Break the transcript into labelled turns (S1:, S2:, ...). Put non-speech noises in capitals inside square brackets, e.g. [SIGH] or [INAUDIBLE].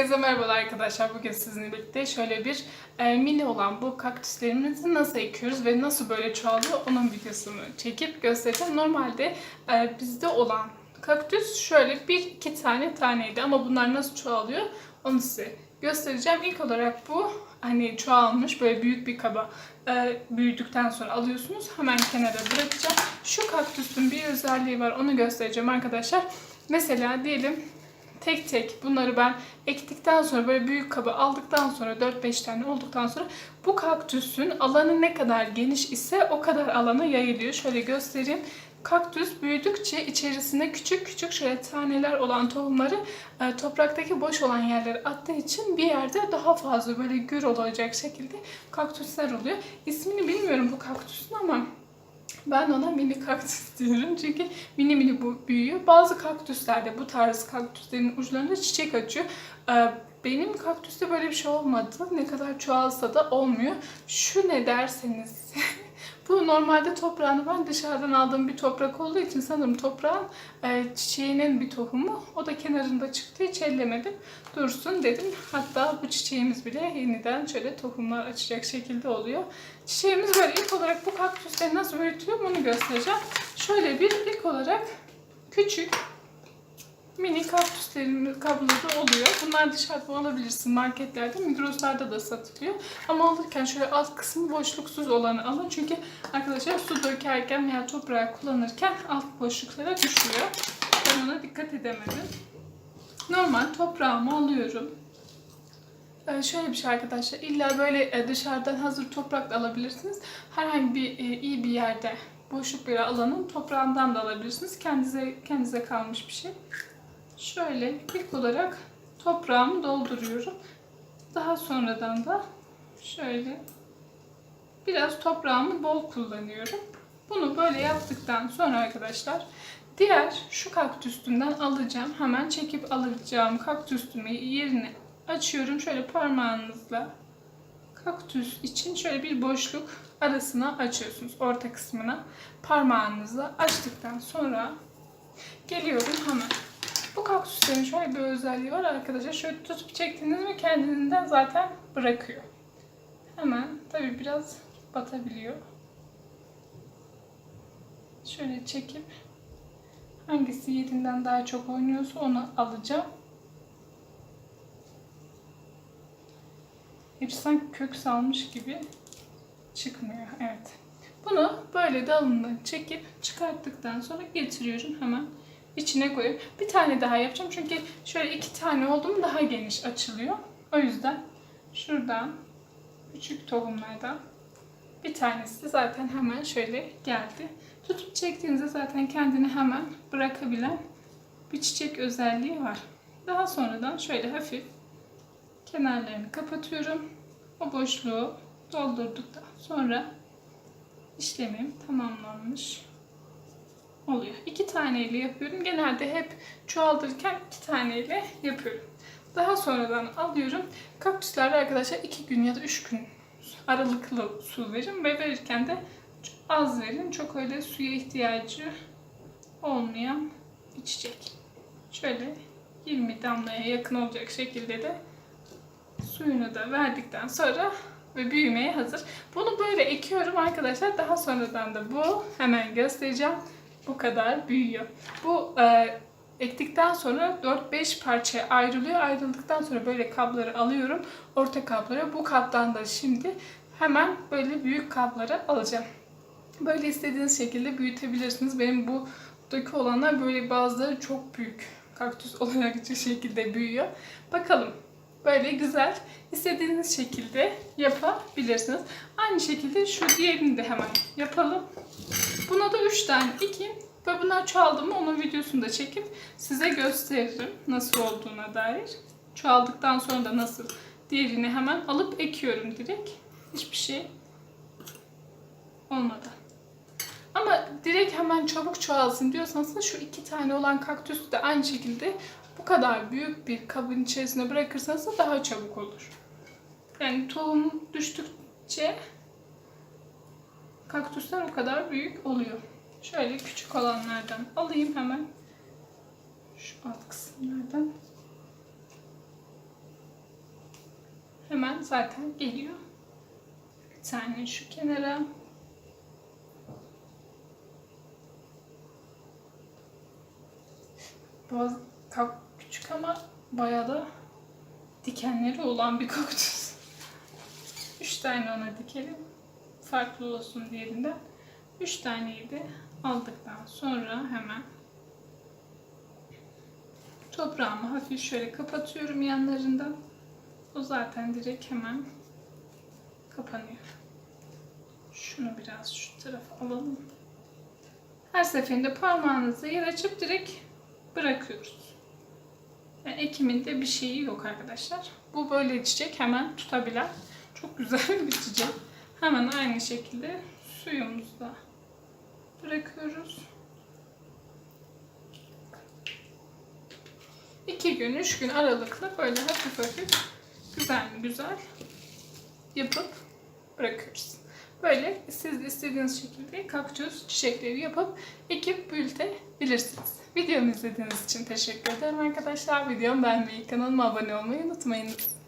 S1: Herkese merhabalar arkadaşlar. Bugün sizinle birlikte şöyle bir e, mini olan bu kaktüslerimizi nasıl ekiyoruz ve nasıl böyle çoğalıyor onun videosunu çekip göstereceğim. Normalde e, bizde olan kaktüs şöyle bir iki tane taneydi ama bunlar nasıl çoğalıyor onu size göstereceğim. İlk olarak bu hani çoğalmış böyle büyük bir kaba e, büyüdükten sonra alıyorsunuz. Hemen kenara bırakacağım. Şu kaktüsün bir özelliği var onu göstereceğim arkadaşlar. Mesela diyelim tek tek bunları ben ektikten sonra böyle büyük kaba aldıktan sonra 4-5 tane olduktan sonra bu kaktüsün alanı ne kadar geniş ise o kadar alana yayılıyor. Şöyle göstereyim. Kaktüs büyüdükçe içerisine küçük küçük şöyle taneler olan tohumları e, topraktaki boş olan yerlere attığı için bir yerde daha fazla böyle gür olacak şekilde kaktüsler oluyor. İsmini bilmiyorum bu kaktüsün ama ben ona mini kaktüs [LAUGHS] diyorum çünkü mini mini bu büyüyor. Bazı kaktüslerde bu tarz kaktüslerin uçlarında çiçek açıyor. Ee, Benim kaktüste böyle bir şey olmadı. Ne kadar çoğalsa da olmuyor. Şu ne derseniz. [LAUGHS] bu normalde toprağını ben dışarıdan aldığım bir toprak olduğu için sanırım toprağın e, çiçeğinin bir tohumu. O da kenarında çıktı. Hiç ellemedim. Dursun dedim. Hatta bu çiçeğimiz bile yeniden şöyle tohumlar açacak şekilde oluyor. Çiçeğimiz böyle ilk olarak bu kaktüsleri nasıl büyütüyorum onu göstereceğim. Şöyle bir ilk olarak küçük mini kaktüslerimiz kabloda oluyor. Bunlar dışarıda alabilirsin marketlerde, Migros'larda da satılıyor. Ama alırken şöyle alt kısmı boşluksuz olanı alın. Çünkü arkadaşlar su dökerken veya toprağı kullanırken alt boşluklara düşüyor. Ben ona dikkat edemedim. Normal toprağımı alıyorum. Ee, şöyle bir şey arkadaşlar, illa böyle e, dışarıdan hazır toprak da alabilirsiniz. Herhangi bir e, iyi bir yerde boşluk bir alanın toprağından da alabilirsiniz. Kendinize kendinize kalmış bir şey. Şöyle ilk olarak toprağımı dolduruyorum. Daha sonradan da şöyle biraz toprağımı bol kullanıyorum. Bunu böyle yaptıktan sonra arkadaşlar diğer şu kaktüsünden alacağım. Hemen çekip alacağım kaktüsümü yerine açıyorum. Şöyle parmağınızla kaktüs için şöyle bir boşluk arasına açıyorsunuz. Orta kısmına parmağınızla açtıktan sonra geliyorum hemen. Bu kaktüslerin şöyle bir özelliği var arkadaşlar. Şöyle tutup çektiğiniz mi kendiliğinden zaten bırakıyor. Hemen tabi biraz batabiliyor. Şöyle çekip hangisi yerinden daha çok oynuyorsa onu alacağım. Hepsi sanki kök salmış gibi çıkmıyor. Evet. Bunu böyle dalından çekip çıkarttıktan sonra getiriyorum hemen içine koyup bir tane daha yapacağım. Çünkü şöyle iki tane oldu mu daha geniş açılıyor. O yüzden şuradan küçük tohumlardan bir tanesi zaten hemen şöyle geldi. Tutup çektiğinizde zaten kendini hemen bırakabilen bir çiçek özelliği var. Daha sonradan şöyle hafif kenarlarını kapatıyorum. O boşluğu doldurduktan sonra işlemim tamamlanmış oluyor. İki taneyle yapıyorum. Genelde hep çoğaltırken iki taneyle yapıyorum. Daha sonradan alıyorum. Kaktüslerde arkadaşlar iki gün ya da üç gün aralıklı su verin ve verirken de az verin. Çok öyle suya ihtiyacı olmayan bir çiçek. Şöyle 20 damlaya yakın olacak şekilde de suyunu da verdikten sonra ve büyümeye hazır. Bunu böyle ekiyorum arkadaşlar. Daha sonradan da bu hemen göstereceğim. Bu kadar büyüyor. Bu e, ektikten sonra 4-5 parçaya ayrılıyor. Ayrıldıktan sonra böyle kapları alıyorum. Orta kaplara. Bu kaptan da şimdi hemen böyle büyük kaplara alacağım. Böyle istediğiniz şekilde büyütebilirsiniz. Benim bu buradaki olanlar böyle bazıları çok büyük kaktüs [LAUGHS] olarak şekilde büyüyor. Bakalım Böyle güzel istediğiniz şekilde yapabilirsiniz. Aynı şekilde şu diğerini de hemen yapalım. Buna da 3 tane ekeyim ve bunlar çoğaldı mı onun videosunu da çekip size gösteririm nasıl olduğuna dair. Çoğaldıktan sonra da nasıl diğerini hemen alıp ekiyorum direkt. Hiçbir şey olmadan. Ama direkt hemen çabuk çoğalsın diyorsanız da şu iki tane olan kaktüsü de aynı şekilde bu kadar büyük bir kabın içerisine bırakırsanız da daha çabuk olur. Yani tohum düştükçe kaktüsler o kadar büyük oluyor. Şöyle küçük olanlardan alayım hemen. Şu alt kısımlardan. hemen zaten geliyor. Bir tane şu kenara. Bazı küçük ama bayağı da dikenleri olan bir kaktüs. Üç tane ona dikelim. Farklı olsun diğerinden. Üç taneyi de aldıktan sonra hemen toprağımı hafif şöyle kapatıyorum yanlarından. O zaten direkt hemen kapanıyor. Şunu biraz şu tarafa alalım. Her seferinde parmağınızı yer açıp direkt bırakıyoruz. Yani ekiminde bir şeyi yok arkadaşlar. Bu böyle çiçek hemen tutabilen çok güzel [LAUGHS] bir çiçek. Hemen aynı şekilde suyumuzu da bırakıyoruz. İki gün, üç gün aralıkla böyle hafif hafif güzel güzel yapıp bırakıyoruz. Böyle siz istediğiniz şekilde kaktüs çiçekleri yapıp ekip büyütebilirsiniz. Videomu izlediğiniz için teşekkür ederim arkadaşlar. Videomu beğenmeyi, kanalıma abone olmayı unutmayınız.